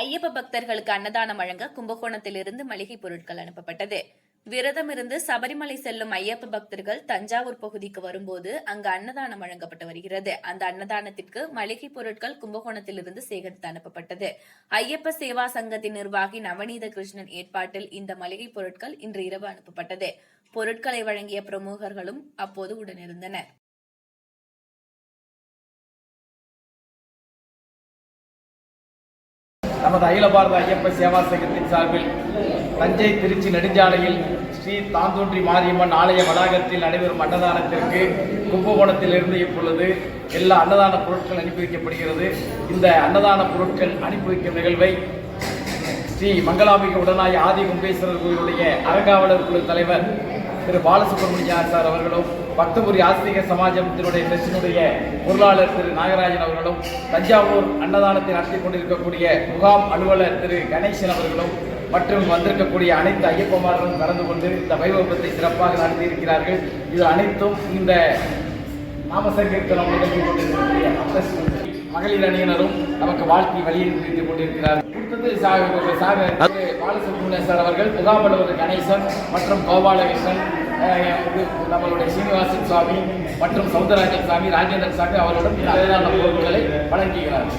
ஐயப்ப பக்தர்களுக்கு அன்னதானம் வழங்க கும்பகோணத்திலிருந்து மளிகை பொருட்கள் அனுப்பப்பட்டது. விரதம் இருந்து சபரிமலை செல்லும் ஐயப்ப பக்தர்கள் தஞ்சாவூர் பகுதிக்கு வரும்போது அங்கு அன்னதானம் வழங்கப்பட்டு வருகிறது. அந்த அன்னதானத்திற்கு மளிகை பொருட்கள் கும்பகோணத்திலிருந்து சேகரித்து அனுப்பப்பட்டது. ஐயப்ப சேவா சங்கத்தின் நிர்வாகி நவநீத கிருஷ்ணன் ஏற்பாட்டில் இந்த மளிகை பொருட்கள் இன்று இரவு அனுப்பப்பட்டது. பொருட்களை வழங்கிய பிரமுகர்களும் அப்போது உடனிருந்தனர். நமது அகில பாரத ஐயப்ப சேவா சங்கத்தின் சார்பில் தஞ்சை திருச்சி நெடுஞ்சாலையில் ஸ்ரீ தாந்தோன்றி மாரியம்மன் ஆலய வளாகத்தில் நடைபெறும் அன்னதானத்திற்கு கும்பகோணத்திலிருந்து இப்பொழுது எல்லா அன்னதான பொருட்கள் அனுப்பி வைக்கப்படுகிறது இந்த அன்னதான பொருட்கள் அனுப்பி வைக்கும் நிகழ்வை ஸ்ரீ மங்களாம்பிகை உடனாய் ஆதி கும்பேஸ்வரர் கோயிலுடைய அறங்காவலர் குழு தலைவர் திரு பாலசுப்ரமணியார் சார் அவர்களும் பக்தபுரி ஆஸ்திக சமாஜத்தினுடைய ட்ரஸ்டினுடைய பொருளாளர் திரு நாகராஜன் அவர்களும் தஞ்சாவூர் அன்னதானத்தை நடத்தி கொண்டிருக்கக்கூடிய முகாம் அலுவலர் திரு கணேசன் அவர்களும் மற்றும் வந்திருக்கக்கூடிய அனைத்து ஐயப்பமார்களும் கலந்து கொண்டு இந்த வைபவத்தை சிறப்பாக நடத்தியிருக்கிறார்கள். இது அனைத்தும் இந்த நாமசங்கீர்த்தனம் நிகழ்ச்சி கொண்டிருக்கக்கூடிய மகளிர் அணியினரும் நமக்கு வாழ்க்கை வழியை கொண்டிருக்கிறார் சாக சாக பாலசுப்ரமணியன் சார் அவர்கள் புகாமலூர் கணேசன் மற்றும் கோபாலகிருஷ்ணன் நம்மளுடைய சீனிவாசன் சுவாமி மற்றும் சவுந்தரராஜன் சுவாமி ராஜேந்திரன் சாமி அவர்களுடன் இந்த பொருட்களை வழங்குகிறார்